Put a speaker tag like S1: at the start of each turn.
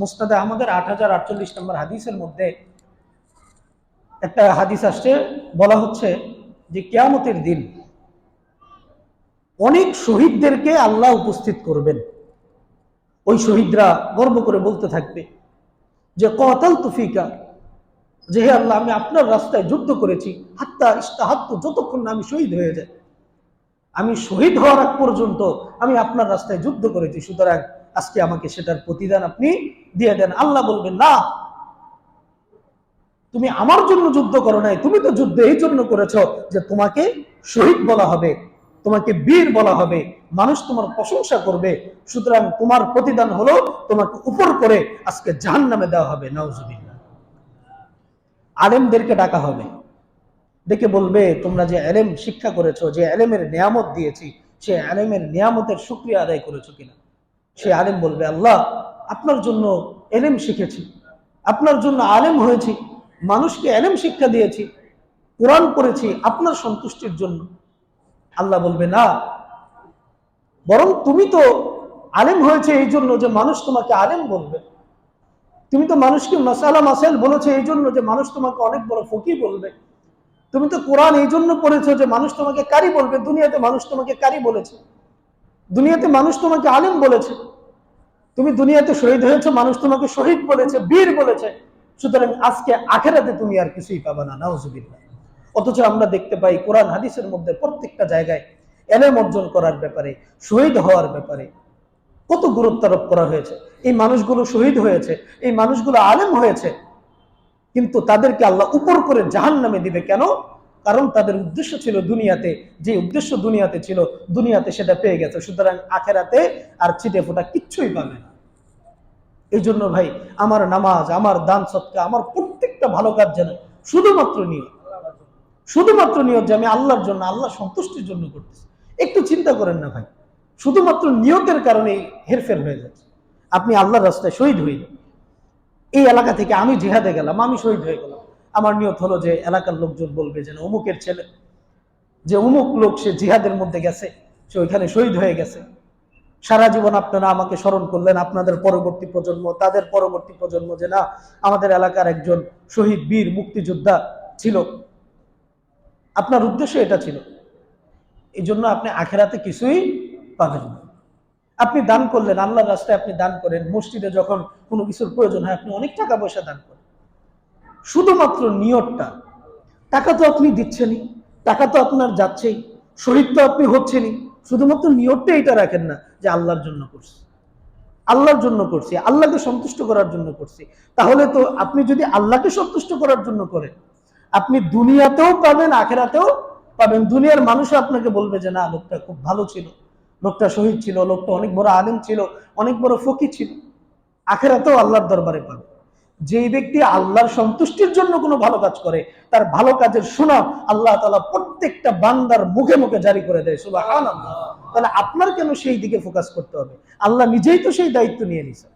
S1: মুস্তাদে আহমদের আট হাজার আটচল্লিশ নম্বর হাদিসের মধ্যে একটা হাদিস আসছে, বলা হচ্ছে যে কেয়ামতের দিন অনেক শহীদদেরকে আল্লাহ উপস্থিত করবেন। ওই শহীদরা গর্ব করে বলতে থাকবে যে কতাল তুফিকা যে হে আল্লাহ, আমি আপনার রাস্তায় যুদ্ধ করেছি, হাত্তা ইস্তাহাত্ত যতক্ষণ না আমি শহীদ হয়ে যাই। আমি শহীদ হওয়ার পর্যন্ত আমি আপনার রাস্তায় যুদ্ধ করেছি, সুতরাং আজকে আমাকে সেটার প্রতিদান আপনি দিয়ে দেন। আল্লাহ বলবেন, না, তুমি আমার জন্য যুদ্ধ করো নাই, তুমি তো যুদ্ধ এই জন্য করেছ যে তোমাকে শহীদ বলা হবে, তোমাকে বীর বলা হবে, মানুষ তোমার প্রশংসা করবে, সুতরাং তোমার প্রতিদান হলো তোমাকে উপর করে আজকে জাহান নামে দেওয়া হবে, নাউজুবিল্লাহ। আলেমদেরকে ডাকা হবে। ডেকে বলবে, তোমরা যে এলেম শিক্ষা করেছ, যে এলেমের নিয়ামত দিয়েছি, সে এলেমের নিয়ামতের শুক্রিয়া আদায় করেছ কিনা? সে আলেম বলবে, আল্লাহ, আপনার জন্য এলেম শিখেছি। আপনার জন্য আলেম হয়েছি। মানুষকে এলেম শিক্ষা দিয়েছি। কোরআন পড়েছি আপনার সন্তুষ্টির জন্য। আল্লাহ বলবে, না। বরং তুমি তো আলেম হয়েছে এই জন্য যে মানুষ তোমাকে আলেম বলবে। তুমি তো মানুষকে মাসালা মাসাইল বলেছ এই জন্য যে মানুষ তোমাকে অনেক বড় ফকি বলবে। তুমি তো কোরআন এই জন্য পড়েছো যে মানুষ তোমাকে কারি বলবে। দুনিয়াতে মানুষ তোমাকে কারি বলেছে। দুনিয়াতে মানুষ তোমাকে আলেম বলেছে। তুমি দুনিয়াতে শহীদ হয়েছে, মানুষ তোমাকে শহীদ বলেছে, বীর বলেছে। সুতরাং আজকে আখেরাতে তুমি আর কিছুই পাবে না, নাউজুবিল্লাহ। অথচ আমরা দেখতে পাই কোরআন হাদিসের মধ্যে প্রত্যেকটা জায়গায় এলেম অর্জন করার ব্যাপারে, শহীদ হওয়ার ব্যাপারে কত গুরুত্ব আরোপ করা হয়েছে। এই মানুষগুলো শহীদ হয়েছে, এই মানুষগুলো আলেম হয়েছে, কিন্তু তাদেরকে আল্লাহ উপর করে জাহান নামে দিবে কেন? কারণ তাদের উদ্দেশ্য ছিল দুনিয়াতে, যে উদ্দেশ্য দুনিয়াতে ছিল, দুনিয়াতে সেটা পেয়ে গেছে। সুতরাং আখেরাতে আর ছিটে ফোটা কিচ্ছুই পাবে না। এই জন্য ভাই, আমার নামাজ, আমার দান সৎকা, আমার প্রত্যেকটা ভালো কাজ যেন শুধুমাত্র নিয়ত শুধুমাত্র নিয়ত যে আমি আল্লাহর জন্য, আল্লাহ সন্তুষ্টির জন্য করতেছি। একটু চিন্তা করেন না ভাই, শুধুমাত্র নিয়তের কারণে হেরফের হয়ে যাচ্ছে। আপনি আল্লাহর রাস্তায় শহীদ যান এই এলাকা থেকে আমি জিহাদে গেলাম, আমি শহীদ হয়ে গেলাম। আমার নিয়ত হলো যে এলাকার লোকজন বলবে যেন অমুকের ছেলে, যে অমুক লোক সে জিহাদের মধ্যে গেছে, সে ওইখানে শহীদ হয়ে গেছে। সারা জীবন আপনারা আমাকে স্মরণ করলেন, আপনাদের পরবর্তী প্রজন্ম, তাদের পরবর্তী প্রজন্ম যে না, আমাদের এলাকার একজন শহীদ বীর মুক্তিযোদ্ধা ছিল। আপনার উদ্দেশ্য এটা ছিল। এই জন্য আপনি আখেরাতে কিছুই পাবেন না। আপনি দান করলেন, আল্লাহর রাস্তায় আপনি দান করেন, মসজিদে যখন কোনো কিছুর প্রয়োজন হয়, আপনি অনেক টাকা পয়সা দান করেন। শুধুমাত্র নিয়তটা। টাকা তো আপনি দিচ্ছেনই, টাকা তো আপনার যাচ্ছেই শহীদ তো আপনি হচ্ছেনই। শুধুমাত্র নিয়তটা এটা রাখেন না যে আল্লাহর জন্য করছি। আল্লাহর জন্য করছি, আল্লাহকে সন্তুষ্ট করার জন্য করছি। তাহলে তো আপনি যদি আল্লাহকে সন্তুষ্ট করার জন্য করেন, আপনি দুনিয়াতেও পাবেন, আখেরাতেও পাবেন। দুনিয়ার মানুষও আপনাকে বলবে যে, না, লোকটা খুব ভালো ছিল। লোকটা শহীদ ছিল, লোকটা অনেক বড় আলেম ছিল, অনেক বড় ফকি ছিল। আখেরাতেও আল্লাহর দরবারে পাবে। যেই ব্যক্তি আল্লাহর সন্তুষ্টির জন্য কোনো ভালো কাজ করে, তার ভালো কাজের সুনাম আল্লাহ তালা প্রত্যেকটা বান্দার মুখে মুখে জারি করে দেয় সুবাহ তাহলে আপনার কেন সেই দিকে ফোকাস করতে হবে? আল্লাহ নিজেই তো সেই দায়িত্ব নিয়ে নিছে।